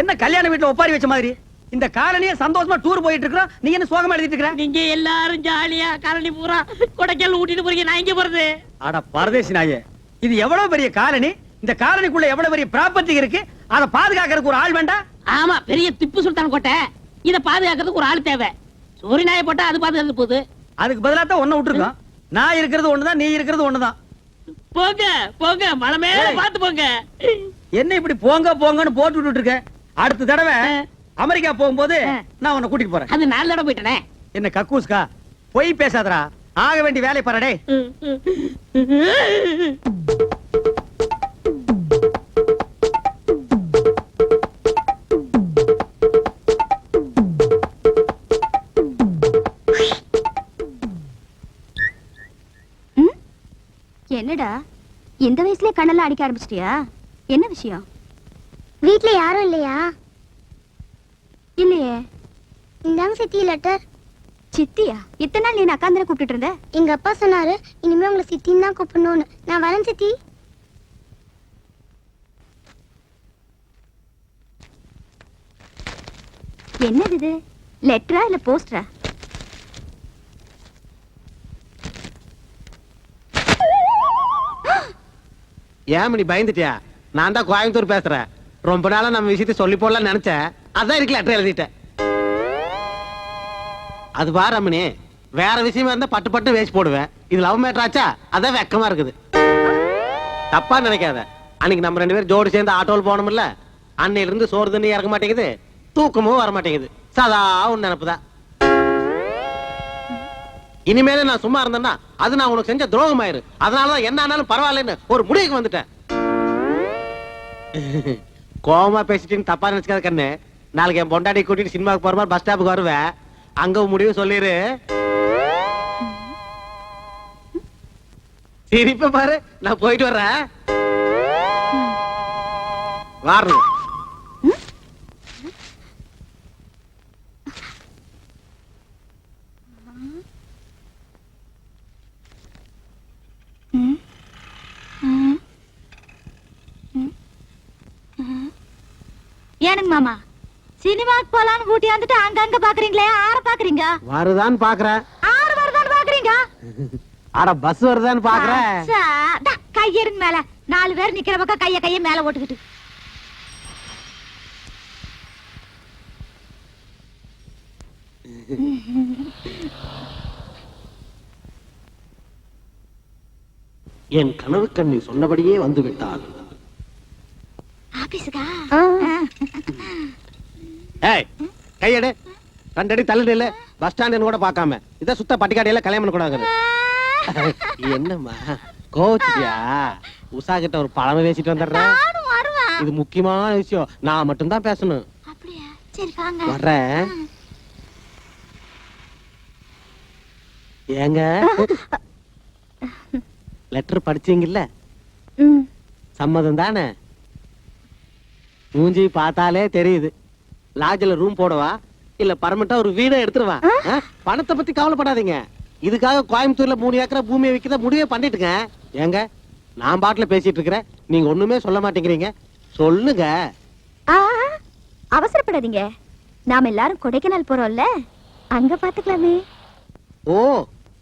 என்ன கல்யாண வீட்டுல ஒப்பாரி வச்ச மாதிரி? இந்த காலனியே சந்தோஷமா டூர் போயிட்டு இருக்கிறோம் நீ என்ன சோகமா எழுதிட்டு இருக்கிற? நீங்க எல்லாரும் ஜாலியா காலனி பூரா கொடைக்கால் ஊட்டிட்டு போறீங்க. நான் இங்க போறது? அட பரதேசி நாயே இது எவ்வளவு பெரிய காலனி? இந்த காலனிக்குள்ள எவ்வளவு பெரிய ப்ராப்பர்ட்டி இருக்கு? அதை பாதுகாக்கிறதுக்கு ஒரு ஆள் வேண்டாம் ஆமா பெரிய திப்பு சுல்தான் கோட்டை. இத பாதுகாக்கிறதுக்கு ஒரு ஆள் தேவை. சோரி நாயை போட்டா அது பாதுகாத்து போகுது. அதுக்கு பதிலா தான் ஒண்ணு விட்டுருக்கோம் நான் இருக்கிறது ஒண்ணுதான் நீ இருக்கிறது ஒண்ணுதான். போங்க போங்க. மலை மேல. பாத்து போங்க. என்ன இப்படி போங்க போங்கன்னு போட்டு விட்டுட்டு இருக்க? அடுத்த தடவை அமெரிக்கா போகும்போது. நான் உன்னை கூட்டிட்டு போறேன். அது நாலு தடவை போயிட்டனே. என்ன கக்கூஸ்கா? பொய் பேசாதடா. ஆக வேண்டிய வேலையை பாருடே. என்னடா? இந்த வயசுலயே கண்ணெல்லாம் அடிக்க ஆரம்பிச்சிட்டியா? என்ன விஷயம்? வீட்ல யாரும் இல்லையா? இல்லையே. இந்தாங்க சித்தி லெட்டர் சித்தியா? இத்தனை நாள் நீ அக்கா தானே கூப்பிட்டு இருந்த? எங்க அப்பா சொன்னாரு இனிமே உங்களை சித்தின்னு தான் கூப்பிடணும்னு. நான் வரேன் சித்தி. என்னது இது? லெட்டரா இல்ல போஸ்டரா ஏன் நீ பயந்துட்டியா? நான் தான் கோயம்புத்தூர் பேசுறேன். ரொம்ப நாளா நம்ம விஷயத்தை சொல்லி போடலாம்னு நினைச்சேன். அதான் இருக்கு லெட்டர் எழுதிட்டேன். அது பா ரமணி. வேற விஷயமா இருந்தா பட்டு பட்டு வேஸ்ட் போடுவேன். இது லவ் மேட்டர் ஆச்சா? அதான் வெக்கமா இருக்குது. தப்பா நினைக்காத. அன்னைக்கு நம்ம ரெண்டு பேரும் ஜோடி சேர்ந்து ஆட்டோவில் போனோம்ல அன்னையில இருந்து சோறு தண்ணி இறக்க மாட்டேங்குது தூக்கமும் வர மாட்டேங்குது சதா உன் நினப்புதான். இனிமேல நான் சும்மா இருந்தேன்னா அது நான் உனக்கு செஞ்ச துரோகம் ஆயிரு அதனாலதான் என்ன ஆனாலும் பரவாயில்லன்னு ஒரு முடிவுக்கு வந்துட்டேன். கோவமா பேசிட்டு தப்பா நினைச்சுக்காத கண்ணு. நாளைக்கு என் பொண்டாட்டி கூட்டிட்டு சினிமாவுக்கு போற மாதிரி பஸ் ஸ்டாப்புக்கு வருவேன். அங்க முடிவு சொல்லிரு. சிரிப்ப பாரு நான் போயிட்டு வர்றேன். வாரணும் மாமா. சினிமாக்கு போலான்னு கூட்டி வந்துட்டு அங்கங்க பாக்குறீங்களே ஆற பாக்குறீங்க? வருதான்னு பாக்குறேன் ஆறு வருதான்னு பாக்குறீங்க? ஆட பஸ் வருதான்னு பாக்குறேன் கையெடுங்க மேல. நாலு பேர் நிக்கிற பக்கம் கைய கைய மேல ஓட்டுக்கிட்டு. என் கனவு கண்ணி சொன்னபடியே வந்து விட்டாள் ஏய் கையெடு. ரெண்டடி தள்ளு இல்ல. பஸ் ஸ்டாண்ட் கூட பார்க்காம. இத சுத்த பட்டிக்காடையில கல்யாணம் பண்ண கூடாது என்னம்மா? கோச்சியா உஷா கிட்ட ஒரு பழமை பேசிட்டு வந்துடுறேன். இது முக்கியமான விஷயம். நான் மட்டும்தான் பேசணும். வர்றேன். ஏங்க? லெட்டர் படிச்சீங்கல்ல? சம்மதம் தானே? மூஞ்சி பார்த்தாலே தெரியுது. லாட்ஜில் ரூம் போடவா? இல்ல பர்மனண்டா ஒரு வீடை எடுத்துருவா? பணத்தை பத்தி கவலைப்படாதீங்க. இதுக்காக கோயம்புத்தூர்ல மூணு ஏக்கரா பூமியை விற்கிறத முடிவே பண்ணிட்டுங்க. ஏங்க நான் பாட்டுல பேசிட்டு இருக்கிறேன். நீங்க ஒண்ணுமே சொல்ல மாட்டேங்கிறீங்க. சொல்லுங்க. அவசரப்படாதீங்க. நாம எல்லாரும் கொடைக்கானல் போறோம்ல? அங்க பாத்துக்கலாமே. ஓ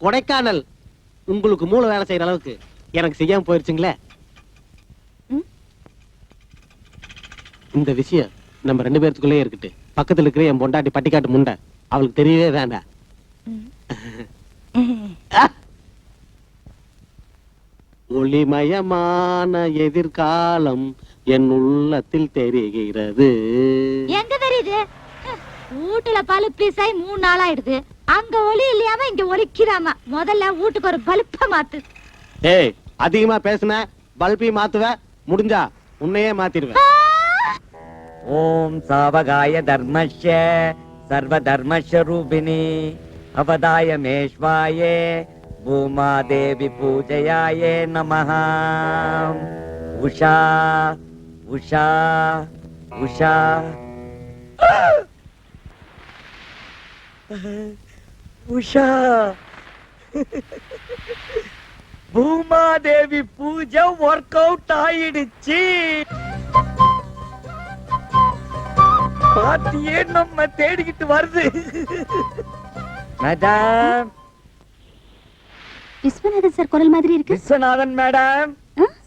கொடைக்கானல். உங்களுக்கு மூளை வேலை செய்யற அளவுக்கு. எனக்கு செய்யாம போயிருச்சுங்களே. இந்த விஷயம் நம்ம ரெண்டு பேர்த்துக்குள்ளே இருக்கட்டு. பக்கத்துல இருக்கிற என் பொண்டாட்டி பட்டிக்காட்டு முண்டை. அவளுக்கு தெரியவே வேண்டாம்! ஒளிமயமான எதிர்காலம் என் உள்ளத்தில் தெரிகிறது. எங்க தெரியுது? வீட்டுல பல்ப் பீஸ் ஆகி மூணு நாள் ஆயிடுது அங்க ஒளி இல்லையாம இங்க ஒலிக்கிறாம? முதல்ல வீட்டுக்கு ஒரு பல்ப மாத்து. ஏய் அதிகமா பேசுன பல்பி மாத்துவ முடிஞ்சா உன்னையே மாத்திடுவேன். ஓம் சாவகாய தர்மஸ்ய சர்வதர்மஸ்வரூபிணி அவதாய மேஷ்வாயே பூமாதேவி பூஜயாயே நமः உஷா உஷா உஷா உஷா பூமாதேவி பூஜை ஒர்க் பாட்டியே நம்ம தேடிக்கிட்டு வருது. மேடம். விஸ்வநாதன் சார் குரல் மாதிரி இருக்கு. விஸ்வநாதன் மேடம்.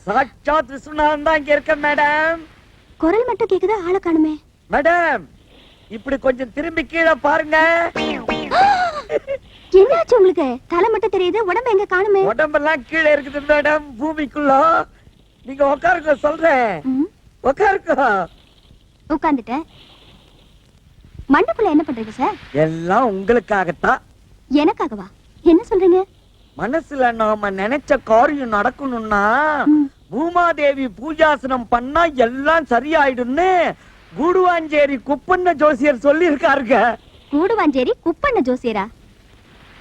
சாட்சாத் விஸ்வநாதன் தான் இங்க இருக்க மேடம். குரல் மட்டும் கேக்குதா? ஆளை காணுமே. மேடம் இப்படி கொஞ்சம் திரும்பி கீழே பாருங்க. என்னாச்சு உங்களுக்கு? தலை மட்டும் தெரியுது உடம்பு எங்க காணுமே? உடம்பெல்லாம் கீழே இருக்குது மேடம். பூமிக்குள்ள. நீங்க உட்காருங்க சொல்றேன். உட்காருங்க உட்கார்ந்துட்டேன் மண்டபுள்ள என்ன பண்றீங்க சார் எல்லாம் உங்களுக்காகத்தான். எனக்காகவா? என்ன சொல்றீங்க? மனசுல நாம நினைச்ச காரியம் நடக்கணும்னா. பூமாதேவி பூஜாசனம் பண்ணா எல்லாம் சரியாயிடும்னு கூடுவாஞ்சேரி குப்பண்ண ஜோசியர் சொல்லி இருக்காருங்க கூடுவாஞ்சேரி குப்பண்ண ஜோசியரா?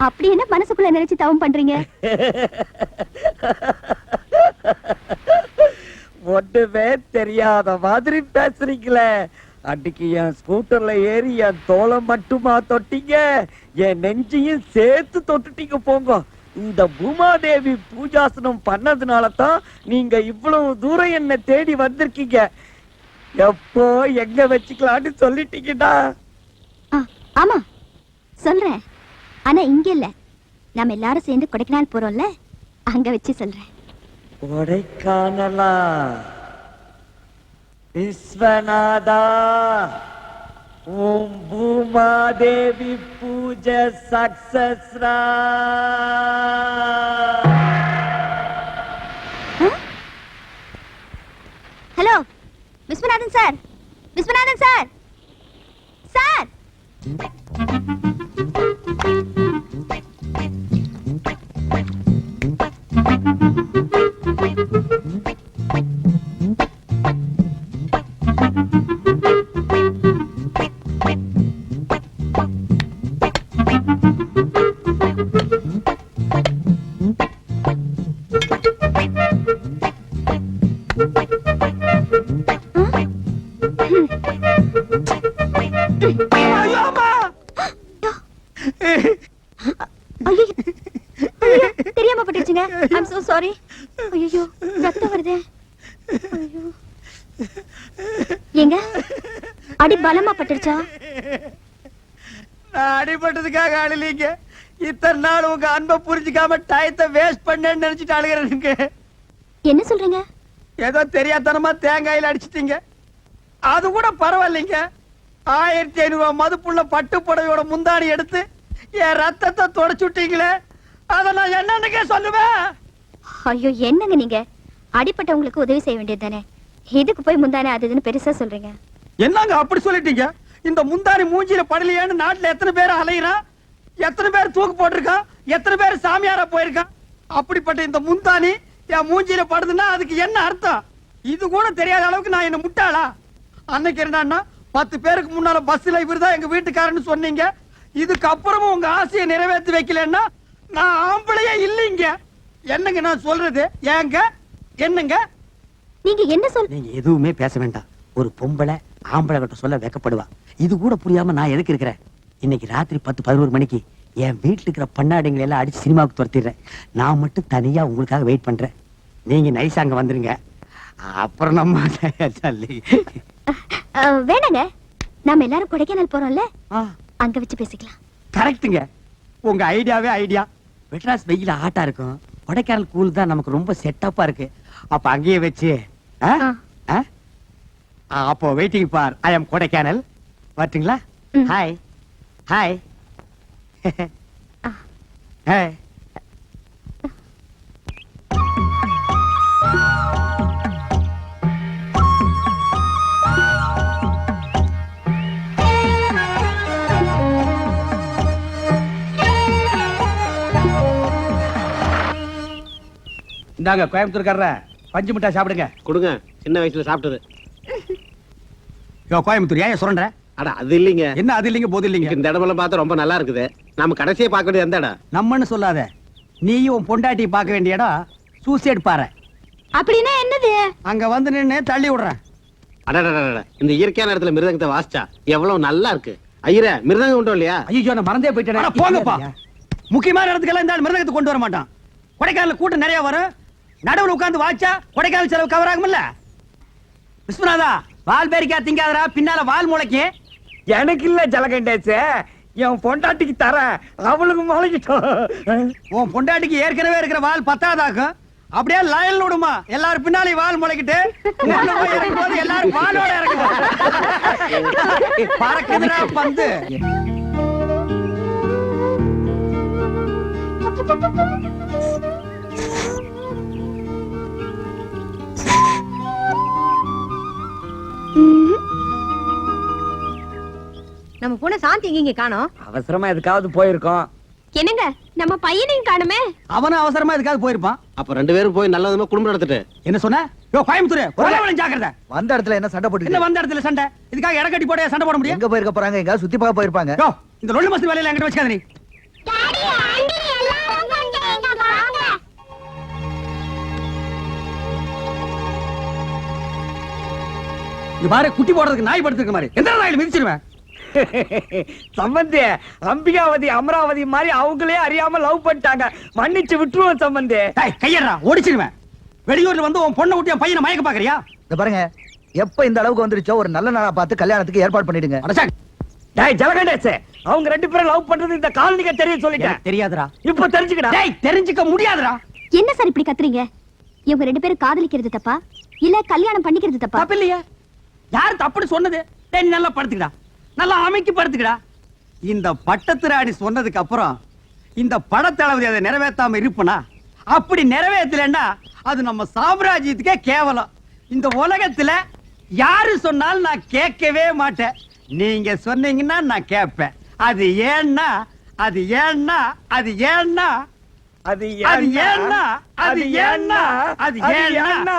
அப்படி என்ன மனசுக்குள்ள நினைச்சு தவம் பண்றீங்க? ஒண்ணுமே தெரியாத மாதிரி பேசுறீங்களே. அன்னைக்கு என் ஸ்கூட்டர்ல ஏறி என் தோலை மட்டுமா தொட்டீங்க? என் நெஞ்சையும் சேர்த்து தொட்டுட்டீங்க போங்க. இந்த பூமாதேவி பூஜாசனம் பண்ணதுனால தான் நீங்க இவ்வளவு தூரம் என்ன தேடி வந்திருக்கீங்க. எப்போ எங்க வச்சுக்கலாம்னு சொல்லிட்டீங்கடா ஆமா. சொல்றேன். ஆனா இங்க இல்ல. நாம எல்லாரும் சேர்ந்து கொடைக்கானல் போறோம்ல? அங்க வச்சு சொல்றேன். கொடைக்கானலா? விஸ்வநாதா ஓம் பூமாதேவி பூஜை சக்சஸ்ரா. ஐயோ ரத்தம் வருதே. ஐயோ. ஏங்க அடி பலமா பட்டுருச்சா? நான் அடிபட்டதுக்காக அழலீங்க. இத்தனை நாள் உங்க அன்பை புரிஞ்சுக்காம டயத்தை வேஸ்ட் பண்ணேன்னு நினைச்சிட்டு அழுகிறேனுங்க என்ன சொல்றீங்க? ஏதோ தெரியாதனமா தேங்காயில அடிச்சிட்டீங்க. அது கூட பரவாயில்லைங்க. ஆயிரத்தி ஐநூறு மதுப்புள்ள பட்டு புடவையோட முந்தாணி எடுத்து என் ரத்தத்தை தொடச்சு விட்டீங்களே. அதை நான் என்னன்னுக்கே சொல்லுவேன்? ஐயோ என்னங்க நீங்க? அடிப்பட்டவங்களுக்கு உதவி செய்ய வேண்டியது தானே? இதுக்கு போய் முந்தானே அது இதுன்னு பெருசா சொல்றீங்க? என்னங்க அப்படி சொல்லிட்டீங்க? இந்த முந்தாணி மூஞ்சியில படலையேன்னு நாட்டுல எத்தனை பேர் அலையிறான்? எத்தனை பேர் தூக்கு போட்டிருக்கான்? எத்தனை பேர் சாமியாரா போயிருக்கான்? அப்படிப்பட்ட இந்த முந்தாணி என் மூஞ்சியில படுதுன்னா அதுக்கு என்ன அர்த்தம்? இது கூட தெரியாத அளவுக்கு நான் என்ன முட்டாளா? அன்னைக்கு என்னன்னா பத்து பேருக்கு முன்னால பஸ்ல இவர்தான் எங்க வீட்டுக்காரன்னு சொன்னீங்க. இதுக்கு அப்புறமும் உங்க ஆசையை நிறைவேற்றி வைக்கலன்னா நான் ஆம்பளையே இல்லைங்க. என்னங்க நான் சொல்றது? ஏங்க? என்னங்க? நீங்க என்ன சொல் நீங்க எதுவுமே பேச வேண்டாம். ஒரு பொம்பளை ஆம்பளை கிட்ட சொல்ல வெக்கப்படுவா. இது கூட புரியாம நான் எதுக்கு இருக்கிறேன்? இன்னைக்கு ராத்திரி பத்து பதினோரு மணிக்கு என் வீட்டுல இருக்கிற பண்ணாடிங்களை எல்லாம் அடிச்சு சினிமாவுக்கு துரத்திடுறேன். நான் மட்டும் தனியா உங்களுக்காக வெயிட் பண்றேன். நீங்க நைஸா அங்க வந்துருங்க. அப்புறம் நம்ம வேணாங்க. நாம எல்லாரும் கொடைக்கானல் போறோம்ல? அங்க வச்சு பேசிக்கலாம். கரெக்ட்டுங்க உங்க ஐடியாவே ஐடியா மெட்ராஸ் வெயில ஆட்டா இருக்கும். கொடைக்கானல் கூல் தான் நமக்கு ரொம்ப செட்டப்பா இருக்கு. அப்ப அங்கேயே வச்சு அப்போ waiting for I am Kodaikanal. வரட்டுங்களா. Hi hi. ஹாய் இந்தாங்க கோயம்புத்தூர்காரர பஞ்சு மிட்டாய் சாப்பிடுங்க. கொடுங்க சின்ன வயசுல சாப்பிட்டது. யோ கோயம்புத்தூர் ஏன் சுரண்ட அட அது இல்லைங்க. என்ன அது இல்லைங்க போது இல்லைங்க? இந்த இடமெல்லாம் பார்த்தா ரொம்ப நல்லா இருக்குது. நம்ம கடைசியை பார்க்க வேண்டியது எந்த இடம்? நம்மன்னு சொல்லாத. நீயும் பொண்டாட்டி பார்க்க வேண்டிய இடம் சூசைட் பாறை. அப்படின்னா என்னது? அங்க வந்து நின்னு தள்ளி விடுறேன். அடடடட இந்த இயற்கையான இடத்துல மிருதங்கத்தை வாசிச்சா எவ்வளவு நல்லா இருக்கு. ஐயரே மிருதங்கம் உண்டோ இல்லையா? ஐயோ நான் மறந்தே போயிட்டேன். போங்கப்பா. முக்கியமான இடத்துக்கெல்லாம் இந்த ஆள் மிருதகத்தை கொண்டு வர மாட்டான். கொடைக்கானல் கூட்டம் நிறைய வரும். நடுவுல உட்கார்ந்து வாச்சா கொடைக்கானல் செலவு கவர் ஆகும்ல விஸ்வநாதா வால் பேரிக்கா திங்காதடா பின்னால வால் முளைக்கு. எனக்கு இல்ல ஜலகண்டேசே என் பொண்டாட்டிக்கு தரேன் அவளுக்கு முளைக்கிட்டோம். உன் பொண்டாட்டிக்கு ஏற்கனவே இருக்கிற வால் பத்தாதாக்கும். அப்படியே லயல் விடுமா எல்லாரும் பின்னாலே வால் முளைக்கிட்டு எல்லாரும் வாலோட இறங்குவோம் பறக்குதுடா பந்து. நம்ம பொண்ணு சாந்தி எங்க காணோம். அவசரமா எதுக்காவது போயிருக்கோம். என்னங்க? நம்ம பையனையும் காணுமே. அவனும் அவசரமா எதுக்காவது போயிருப்பான். அப்ப ரெண்டு பேரும் போய் நல்ல விதமா குடும்பம் நடத்திட்டு. என்ன சொன்ன? யோ கோயம்புத்தூர் கொலைவளம் ஜாக்கிரதை. வந்த இடத்துல என்ன சண்டை என்ன போட்டு வந்த இடத்துல சண்டை? இதுக்காக இடம் கட்டி போட சண்டை போட முடியும்? எங்க போயிருக்க போறாங்க? எங்க சுத்தி பார்க்க போயிருப்பாங்க. யோ இந்த லொல்லு மஸ்து வேலையில என்கிட்ட வச்சுக்காத நீ. இது பாரு குட்டி போடுறதுக்கு நாய் படுத்துருக்க மாதிரி. எந்த நாயில மிதிச்சிருவேன். சம்பந்தி அம்பிகாவதி அமராவதி மாதிரி அவங்களே அறியாம லவ் பண்ணிட்டாங்க. மன்னிச்சு விட்டுருவோம் சம்பந்தி. டேய் கையறா ஓடிச்சிருவேன் வெளியூர்ல வந்து உன் பொண்ணை விட்டு என் பையனை மயக்க பாக்குறியா இந்த பாருங்க எப்ப இந்த அளவுக்கு வந்துருச்சோ ஒரு நல்ல நாளா பார்த்து கல்யாணத்துக்கு ஏற்பாடு பண்ணிடுங்க. டேய் ஜலகண்டேசே அவங்க ரெண்டு பேரும் லவ் பண்றது இந்த காலனிக்கு தெரியும் சொல்லிட்டேன். தெரியாதுடா. இப்ப தெரிஞ்சுக்கடா. டேய் தெரிஞ்சுக்க முடியாதுடா. என்ன சார் இப்படி கத்துறீங்க? இவங்க ரெண்டு பேரும் காதலிக்கிறது தப்பா? இல்ல கல்யாணம் பண்ணிக்கிறது தப்பா? தப்பு இல்லையா யார் தப்புன்னு சொன்னது? டேய் நல்லா படுத்துக்கடா. நல்லா அமைக்கி படுத்துக்கடா இந்த பட்டத்து ராணி சொன்னதுக்கு அப்புறம் இந்த படத்தளபதி அதை நிறைவேத்தாம இருப்பனா? அப்படி நிறைவேற்றலைன்னா அது நம்ம சாம்ராஜ்யத்துக்கே கேவலம். இந்த உலகத்துல யாரு சொன்னாலும் நான் கேட்கவே மாட்டேன். நீங்க சொன்னீங்கன்னா நான் கேட்பேன். அது ஏன்னா அது ஏன்னா அது ஏன்னா அது ஏன்னா அது ஏன்னா அது ஏன்னா அது ஏன்னா.